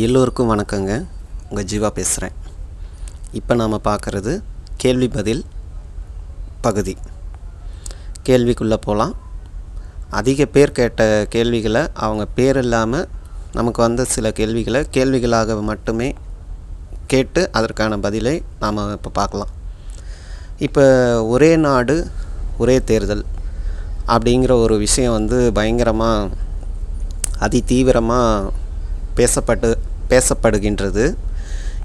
எல்லோருக்கும் வணக்கங்க. உங்கள் ஜீவா பேசுகிறேன் இப்போ நாம் பார்க்குறது கேள்வி பதில் பகுதி. கேள்விக்குள்ளே போகலாம் அதிக பேர் கேட்ட கேள்விகளை அவங்க பேர் இல்லாமல் நமக்கு வந்த சில கேள்விகளை கேள்விகளாக மட்டுமே கேட்டு அதற்கான பதிலை நாம் இப்போ பார்க்கலாம். இப்போ ஒரே நாடு ஒரே தேர்தல் அப்படிங்கிற ஒரு விஷயம் வந்து பயங்கரமாக அதி தீவிரமாக பேசப்பட்டு பேசப்படுகின்றது.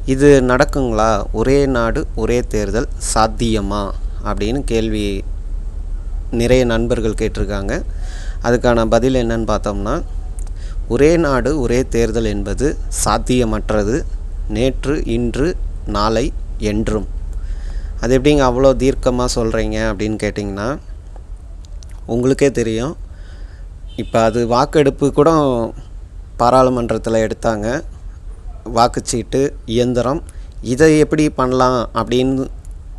இது நடக்குங்களா? ஒரே நாடு ஒரே தேர்தல் சாத்தியமா? அப்படின்னு கேள்வி நிறைய நண்பர்கள் கேட்டிருக்காங்க. அதுக்கான பதில் என்னன்னு பார்த்தோம்னா ஒரே நாடு ஒரே தேர்தல் என்பது சாத்தியமற்றது நேற்று இன்று நாளை என்றும். அது எப்படிங்க அவ்வளோ தீர்க்கமாக சொல்கிறீங்க அப்படின்னு கேட்டிங்கன்னா உங்களுக்கே தெரியும். இப்போ அது வாக்கெடுப்பு கூட பாராளுமன்றத்தில் எடுத்தாங்க. வாக்குச்சீட்டு இயந்திரம் இதை எப்படி பண்ணலாம் அப்படின்னு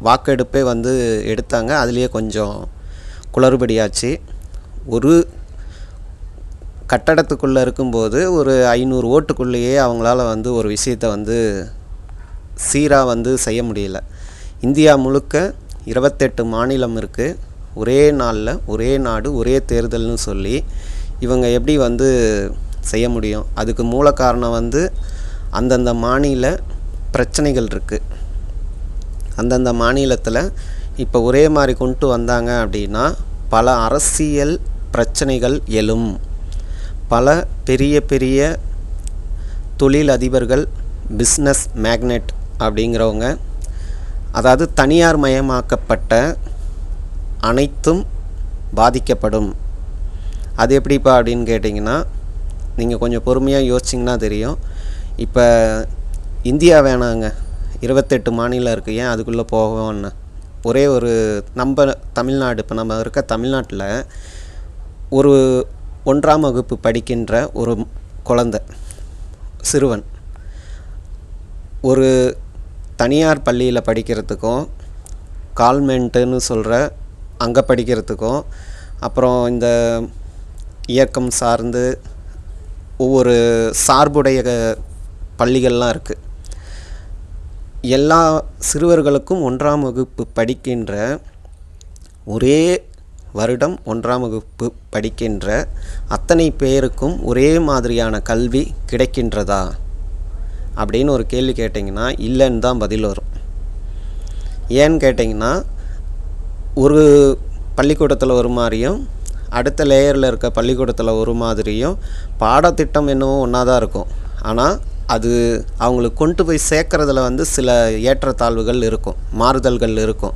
வாக்கெடுப்பே வந்து எடுத்தாங்க. அதுலேயே கொஞ்சம் குளறுபடியாச்சு. ஒரு கட்டடத்துக்குள்ளே இருக்கும்போது ஒரு ஐநூறு ஓட்டுக்குள்ளேயே அவங்களால வந்து ஒரு விஷயத்தை வந்து சீராக வந்து செய்ய முடியல. இந்தியா முழுக்க இருபத்தெட்டு மாநிலம் இருக்குது ஒரே நாளில் ஒரே நாடு ஒரே தேர்தல்னு சொல்லி இவங்க எப்படி வந்து செய்ய முடியும். அதுக்கு மூல காரணம் வந்து அந்தந்த மாநில பிரச்சனைகள் இருக்குது அந்தந்த மாநிலத்தில் இப்போ ஒரே மாதிரி கொண்டு வந்தாங்க அப்படின்னா பல அரசியல் பிரச்சனைகள் எழும். பல பெரிய பெரிய தொழில் அதிபர்கள் பிஸ்னஸ் மேக்னெட் அப்படிங்கிறவங்க அதாவது தனியார் மயமாக்கப்பட்ட அனைத்தும் பாதிக்கப்படும். அது எப்படிப்பா அப்படின்னு கேட்டிங்கன்னா நீங்கள் கொஞ்சம் பொறுமையாக யோசிச்சிங்கன்னா தெரியும். இப்போ இந்தியா வேணாங்க. இருபத்தெட்டு மாநிலம் இருக்குது ஏன் அதுக்குள்ளே போகணும்னு? ஒரே ஒரு நம்ம தமிழ்நாடு இப்போ நம்ம இருக்க தமிழ்நாட்டில் ஒரு ஒன்றாம் வகுப்பு படிக்கின்ற ஒரு குழந்த சிறுவன். ஒரு தனியார் பள்ளியில் படிக்கிறதுக்கும் கால்மெண்ட்டுன்னு சொல்கிற அங்கே படிக்கிறதுக்கும் அப்புறம் இந்த இயக்கம் சார்ந்து ஒவ்வொரு சார்புடைய பள்ளிகள்லாம் இருக்குது எல்லா சிறுவர்களுக்கும் ஒன்றாம் வகுப்பு படிக்கின்ற ஒரே வருடம் ஒன்றாம் வகுப்பு படிக்கின்ற அத்தனை பேருக்கும் ஒரே மாதிரியான கல்வி கிடைக்கின்றதா? அப்படின்னு ஒரு கேள்வி கேட்டிங்கன்னா இல்லைன்னு தான் பதில் வரும். ஏன்னு கேட்டிங்கன்னா ஒரு பள்ளிக்கூடத்தில் ஒரு மாதிரியும் அடுத்த லேயரில் இருக்க பள்ளிக்கூடத்தில் ஒரு மாதிரியும் பாடத்திட்டம் என்னவோ ஒன்றா தான் இருக்கும். ஆனால் அது அவங்களுக்கு கொண்டு போய் சேர்க்குறதுல வந்து சில ஏற்றத்தாழ்வுகள் இருக்கும் மாறுதல்கள் இருக்கும்.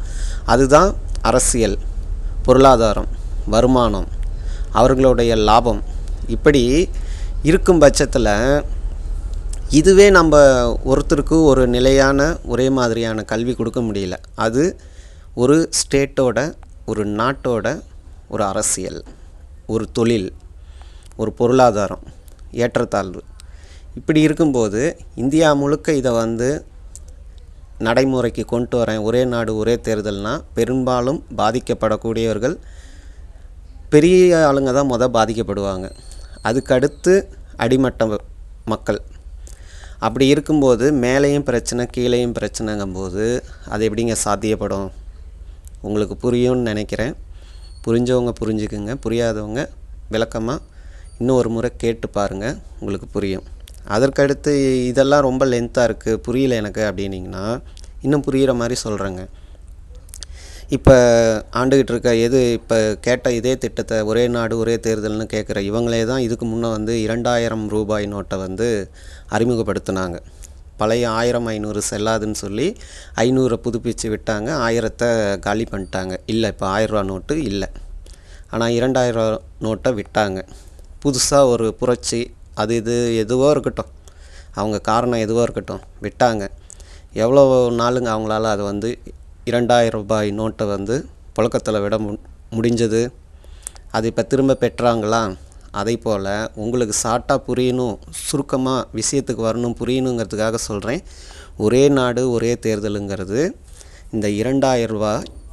அதுதான் அரசியல் பொருளாதாரம் வருமானம் அவர்களுடைய லாபம். இப்படி இருக்கும் பட்சத்தில் இதுவே நம்ம ஒருத்தருக்கு ஒரு நிலையான ஒரே மாதிரியான கல்வி கொடுக்க முடியல. அது ஒரு ஸ்டேட்டோட ஒரு நாட்டோட ஒரு அரசியல் ஒரு தொழில் ஒரு பொருளாதாரம் ஏற்றத்தாழ்வு. இப்படி இருக்கும்போது இந்தியா முழுக்க இதை வந்து நடைமுறைக்கு கொண்டு வரேன். ஒரே நாடு ஒரே தேர்தல்னால் பெரும்பாலும் பாதிக்கப்படக்கூடியவர்கள் பெரிய ஆளுங்க தான் மொதல் பாதிக்கப்படுவாங்க. அதுக்கடுத்து அடிமட்ட மக்கள். அப்படி இருக்கும்போது மேலேயும் பிரச்சனை கீழேயும் பிரச்சனைங்கும்போது அது எப்படிங்க சாத்தியப்படும்? உங்களுக்கு புரியும்னு நினைக்கிறேன். புரிஞ்சவங்க புரிஞ்சுக்குங்க புரியாதவங்க விளக்கமாக இன்னும் ஒரு முறை கேட்டு பாருங்கள் உங்களுக்கு புரியும். அதற்கடுத்து இதெல்லாம் ரொம்ப லென்த்தாக இருக்குது புரியல எனக்கு அப்படின்னிங்கன்னா இன்னும் புரிகிற மாதிரி சொல்கிறேங்க இப்போ ஆண்டுகிட்டு இருக்க எது இப்போ கேட்ட இதே திட்டத்தை ஒரே நாடு ஒரே தேர்தல்னு கேட்குற இவங்களே தான் இதுக்கு முன்னே வந்து இரண்டாயிரம் ரூபாய் நோட்டை வந்து அறிமுகப்படுத்தினாங்க. பழைய ஆயிரம் ஐநூறு செல்லாதுன்னு சொல்லி ஐநூறை புதுப்பித்து விட்டாங்க. ஆயிரத்தை காலி பண்ணிட்டாங்க. இல்லை இப்போ ஆயிரரூவா நோட்டு இல்லை. ஆனால் இரண்டாயிரம் நோட்டை விட்டாங்க. புதுசாக ஒரு புரட்சி அது இது எதுவோ இருக்கட்டும். அவங்க காரணம் எதுவோ இருக்கட்டும். விட்டாங்க. எவ்வளோ நாளுங்க அவங்களால அது வந்து இரண்டாயிரம் ரூபாய் நோட்டை வந்து புழக்கத்தில் விட மு முடிஞ்சது? அது இப்போ திரும்ப பெற்றாங்களா? அதே போல் உங்களுக்கு ஷார்ட்டாக புரியணும் சுருக்கமாக விஷயத்துக்கு வரணும் புரியணுங்கிறதுக்காக சொல்கிறேன் ஒரே நாடு ஒரே தேர்தலுங்கிறது இந்த இரண்டாயிரம் ரூபா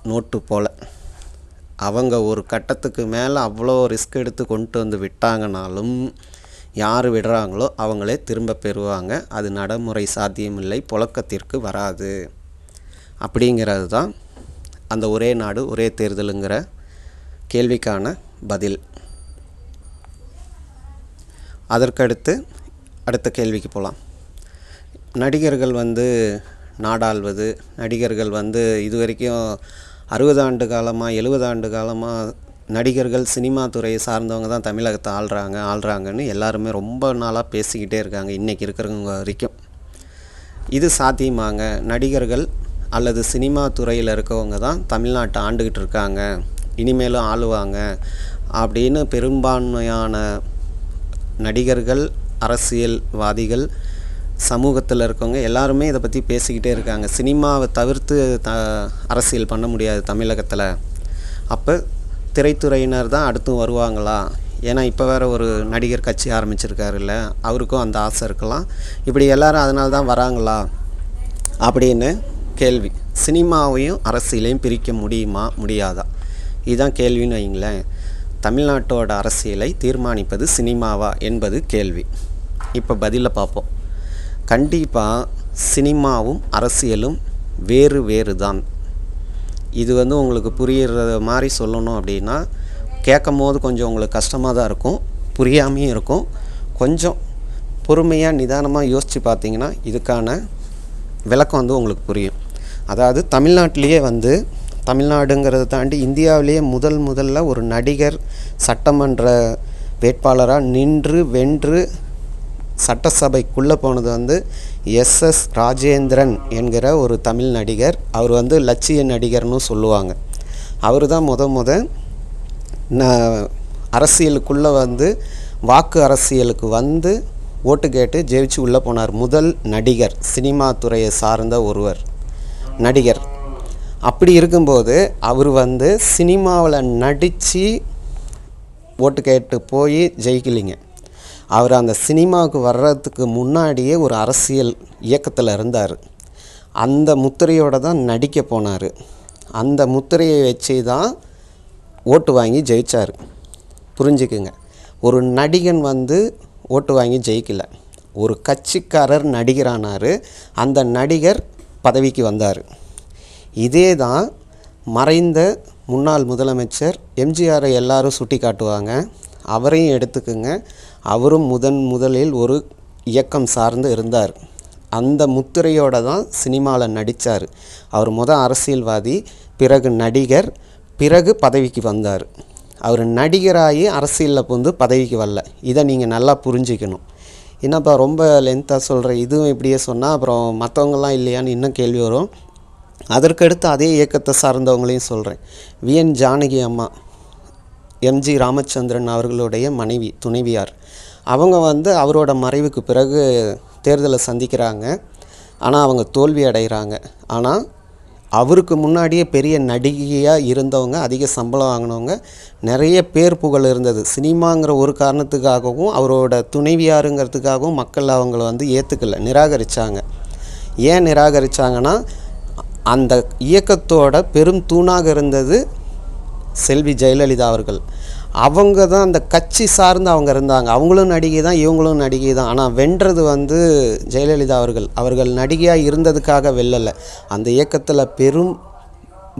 நோட்டு போல். அவங்க ஒரு கட்டத்துக்கு மேலே அவ்வளோ ரிஸ்க் எடுத்து கொண்டு வந்து விட்டாங்கனாலும் யார் விடுறாங்களோ அவங்களே திரும்ப பெறுவாங்க. அது நடைமுறை சாத்தியமில்லை புழக்கத்திற்கு வராது. அப்படிங்கிறது தான் அந்த ஒரே நாடு ஒரே தேர்தலுங்கிற கேள்விக்கான பதில். அதற்கடுத்து அடுத்த கேள்விக்கு போகலாம் நடிகர்கள் வந்து நாடாள்வது நடிகர்கள் வந்து இது வரைக்கும் அறுபது ஆண்டு காலமாக எழுபது ஆண்டு காலமாக நடிகர்கள் சினிமா துறையை சார்ந்தவங்க தான் தமிழகத்தை ஆள்றாங்க ஆள்றாங்கன்னு எல்லாருமே ரொம்ப நாளாக பேசிக்கிட்டே இருக்காங்க இன்றைக்கி இருக்கிறவங்க வரைக்கும். இது சாத்தியமாங்க. நடிகர்கள் அல்லது சினிமா துறையில் இருக்கவங்க தான் தமிழ்நாட்டை ஆண்டுக்கிட்டு இருக்காங்க. இனிமேலும் ஆளுவாங்க. அப்படின்னு பெரும்பான்மையான நடிகர்கள் அரசியல்வாதிகள் சமூகத்தில் இருக்கவங்க எல்லாருமே இதை பற்றி பேசிக்கிட்டே இருக்காங்க. சினிமாவை தவிர்த்து த அரசியல் பண்ண முடியாது தமிழகத்தில். அப்போ திரைத்துறையினர் தான் அடுத்தும் வருவாங்களா? ஏன்னா இப்போ வேறு ஒரு நடிகர் கட்சி ஆரம்பிச்சிருக்காருல்ல அவருக்கும் அந்த ஆசை இருக்கலாம். இப்படி எல்லாரும் அதனால தான் வராங்களா? அப்படின்னு கேள்வி. சினிமாவையும் அரசியலையும் பிரிக்க முடியுமா? முடியாதா? இதுதான் கேள்வின்னு வைங்களேன் தமிழ்நாட்டோட அரசியலை தீர்மானிப்பது சினிமாவா என்பது கேள்வி. இப்போ பதிலை பார்ப்போம் கண்டிப்பாக சினிமாவும் அரசியலும் வேறு வேறு தான். இது வந்து உங்களுக்கு புரிகிற மாதிரி சொல்லணும் அப்படின்னா கேட்கும் போது கொஞ்சம் உங்களுக்கு கஷ்டமாக தான் இருக்கும் புரியாமையும் இருக்கும். கொஞ்சம் பொறுமையாக நிதானமாக யோசித்து பார்த்தீங்கன்னா இதுக்கான விளக்கம் வந்து உங்களுக்கு புரியும். அதாவது தமிழ்நாட்டிலேயே வந்து தமிழ்நாடுங்கிறத தாண்டி இந்தியாவிலேயே முதல் முதல்ல ஒரு நடிகர் சட்டமன்ற வேட்பாளராக நின்று வென்று சட்டசபைக்குள்ளே போனது வந்து எஸ்எஸ் ராஜேந்திரன் என்கிற ஒரு தமிழ் நடிகர். அவர் வந்து லட்சிய நடிகர்னு சொல்லுவாங்க. அவர் தான் முத முத ந அரசியலுக்குள்ளே வந்து வாக்கு அரசியலுக்கு வந்து ஓட்டு கேட்டு ஜெயிச்சு உள்ளே போனார். முதல் நடிகர் சினிமா துறையை சார்ந்த ஒருவர் நடிகர். அப்படி இருக்கும்போது அவர் வந்து சினிமாவில் நடித்து ஓட்டு கேட்டு போய் ஜெயிக்கலிங்க. அவர் அந்த சினிமாவுக்கு வர்றதுக்கு முன்னாடியே ஒரு அரசியல் இயக்கத்தில் இருந்தார். அந்த முத்திரையோடு தான் நடிக்க போனார். அந்த முத்திரையை வச்சு தான் ஓட்டு வாங்கி ஜெயித்தார் புரிஞ்சுக்குங்க. ஒரு நடிகன் வந்து ஓட்டு வாங்கி ஜெயிக்கல. ஒரு கட்சிக்காரர் நடிகரானார். அந்த நடிகர் பதவிக்கு வந்தார். இதே தான் மறைந்த முன்னாள் முதலமைச்சர் எம்ஜிஆரை எல்லாரும் சுட்டி காட்டுவாங்க அவரையும் எடுத்துக்குங்க. அவரும் முதன் முதலில் ஒரு இயக்கம் சார்ந்து இருந்தார். அந்த முத்திரையோடு தான் சினிமாவில் நடித்தார் அவர் முத அரசியல்வாதி பிறகு நடிகர் பிறகு பதவிக்கு வந்தார். அவர் நடிகராகி அரசியலில் வந்து பதவிக்கு வரல. இதை நீங்கள் நல்லா புரிஞ்சிக்கணும். என்னப்பா ரொம்ப லென்த்தாக சொல்கிற இதுவும் இப்படியே சொன்னால் அப்புறம் மற்றவங்களாம் இல்லையான்னு இன்னும் கேள்வி வரும். அதற்கடுத்து அதே இயக்கத்தை சார்ந்தவங்களையும் சொல்கிறேன் விஎன் ஜானகி அம்மா எம்ஜி ராமச்சந்திரன் அவர்களுடைய மனைவி துணைவியார். அவங்க வந்து அவரோட மறைவுக்கு பிறகு தேர்தலை சந்திக்கிறாங்க. ஆனால் அவங்க தோல்வி அடைகிறாங்க. ஆனால் அவருக்கு முன்னாடியே பெரிய நடிகையாக இருந்தவங்க அதிக சம்பளம் வாங்கினவங்க நிறைய பேர் புகழ் இருந்தது. சினிமாங்கிற ஒரு காரணத்துக்காகவும் அவரோட துணைவியாருங்கிறதுக்காகவும் மக்கள் அவங்கள வந்து ஏற்றுக்கல நிராகரித்தாங்க ஏன் நிராகரித்தாங்கன்னா அந்த இயக்கத்தோட பெரும் தூணாக இருந்தது செல்வி ஜெயலலிதா அவர்கள். அவங்க தான் அந்த கட்சி சார்ந்து அவங்க இருந்தாங்க. அவங்களும் நடிகை தான் இவங்களும் நடிகை தான். ஆனால் வென்றது வந்து ஜெயலலிதா அவர்கள். அவர்கள் நடிகையாக இருந்ததுக்காக வெல்லலை. அந்த இயக்கத்தில் பெரும்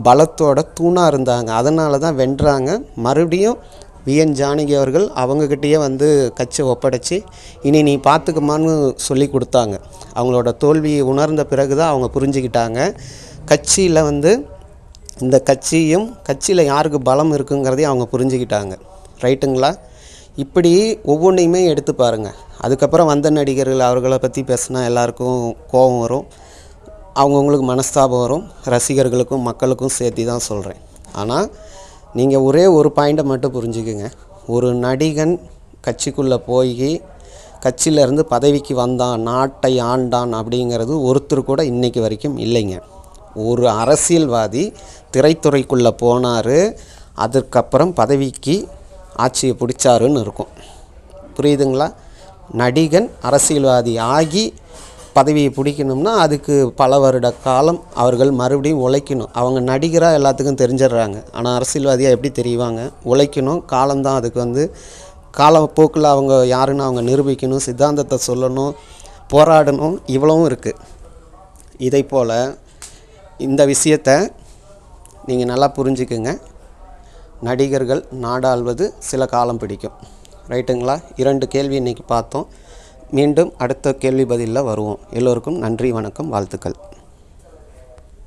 பலத்தோட தூணாக இருந்தாங்க. அதனால தான் வென்றாங்க. மறுபடியும் விஎன் ஜானகி அவர்கள் அவங்கக்கிட்டேயே வந்து கட்சியை ஒப்படைச்சி இனி நீ பார்த்துக்குமான்னு சொல்லி கொடுத்தாங்க. அவங்களோட தோல்வியை உணர்ந்த பிறகு தான் அவங்க புரிஞ்சுக்கிட்டாங்க. கட்சியில் வந்து இந்த கட்சியும் கட்சியில் யாருக்கு பலம் இருக்குங்கிறதையும் அவங்க புரிஞ்சுக்கிட்டாங்க. ரைட்டுங்களா? இப்படி ஒவ்வொன்றையுமே எடுத்து பாருங்கள் அதுக்கப்புறம் வந்த நடிகர்கள் அவர்களை பற்றி பேசினா எல்லாருக்கும் கோபம் வரும். அவங்கவுங்களுக்கு மனஸ்தாபம் வரும். ரசிகர்களுக்கும் மக்களுக்கும் சேர்த்து தான் சொல்கிறேன் ஆனால் நீங்கள் ஒரே ஒரு பாயிண்ட்டை மட்டும் புரிஞ்சுக்குங்க. ஒரு நடிகன் கட்சிக்குள்ளே போய் கட்சியிலேருந்து பதவிக்கு வந்தான் நாட்டை ஆண்டான் அப்படிங்கிறது ஒருத்தர் கூட இன்றைக்கி வரைக்கும் இல்லைங்க. ஒரு அரசியல்வாதி திரைத்துறைக்குள்ளே போனார் அதுக்கப்புறம் பதவிக்கு ஆட்சியை பிடிச்சாருன்னு இருக்கும். புரியுதுங்களா? நடிகன் அரசியல்வாதி ஆகி பதவியை பிடிக்கணும்னா அதுக்கு பல வருட காலம் அவர்கள் மறுபடியும் உழைக்கணும். அவங்க நடிகராக எல்லாத்துக்கும் தெரிஞ்சிடுறாங்க. ஆனால் அரசியல்வாதியாக எப்படி தெரிவாங்க? உழைக்கணும். காலம்தான் அதுக்கு வந்து காலப்போக்கில் அவங்க யாருன்னு அவங்க நிரூபிக்கணும். சித்தாந்தத்தை சொல்லணும். போராடணும். இவ்வளவும் இருக்குது இதை போல் இந்த விஷயத்தை நீங்கள் நல்லா புரிஞ்சுக்குங்க. நடிகர்கள் நாடாள்வது சில காலம் பிடிக்கும். ரைட்டுங்களா? இரண்டு கேள்வி இன்றைக்கி பார்த்தோம். மீண்டும் அடுத்த கேள்வி பதிலில் வருவோம். எல்லோருக்கும் நன்றி வணக்கம் வாழ்த்துக்கள்.